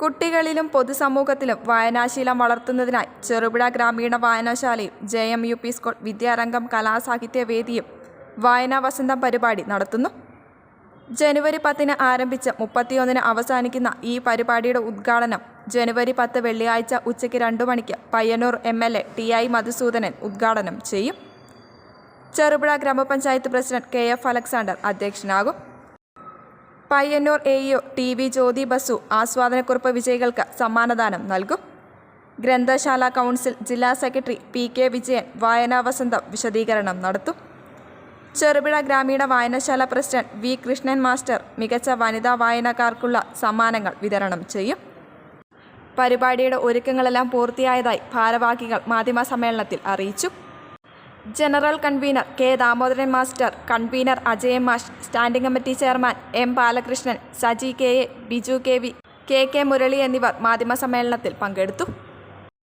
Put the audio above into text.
കുട്ടികളിലും പൊതുസമൂഹത്തിലും വായനാശീലം വളർത്തുന്നതിനായി ചെറുപുഴ ഗ്രാമീണ വായനശാലയും J M U P school Vidyarangam കലാസാഹിത്യവേദിയും വായനാ വസന്തം പരിപാടി നടത്തുന്നു. ജനുവരി പത്തിന് ആരംഭിച്ച് മുപ്പത്തിയൊന്നിന് അവസാനിക്കുന്ന ഈ പരിപാടിയുടെ ഉദ്ഘാടനം ജനുവരി പത്ത് വെള്ളിയാഴ്ച ഉച്ചയ്ക്ക് രണ്ടു മണിക്ക് Payyanur M L A T I Madhusoodanan ഉദ്ഘാടനം ചെയ്യും. ചെറുപുഴ ഗ്രാമപഞ്ചായത്ത് president K F Alexander അധ്യക്ഷനാകും. Payyanur A E O T V Jyothi Basu ആസ്വാദനക്കുറിപ്പ് വിജയികൾക്ക് സമ്മാനദാനം നൽകും. ഗ്രന്ഥശാല കൗൺസിൽ ജില്ലാ സെക്രട്ടറി പി കെ വിജയൻ വായനാ വസന്തം വിശദീകരണം നടത്തും. ചെറുപുഴ ഗ്രാമീണ വായനശാല പ്രസിഡന്റ് വി കൃഷ്ണൻ മാസ്റ്റർ മികച്ച വനിതാ വായനക്കാർക്കുള്ള സമ്മാനങ്ങൾ വിതരണം ചെയ്യും. പരിപാടിയുടെ ഒരുക്കങ്ങളെല്ലാം പൂർത്തിയായതായി ഭാരവാഹികൾ മാധ്യമസമ്മേളനത്തിൽ അറിയിച്ചു. General convener K Damodaran master convener Ajayan മാഷ് standing committee chairman M Balakrishnan Saji K A Biju K V K K Murali എന്നിവർ മാധ്യമസമ്മേളനത്തിൽ പങ്കെടുത്തു.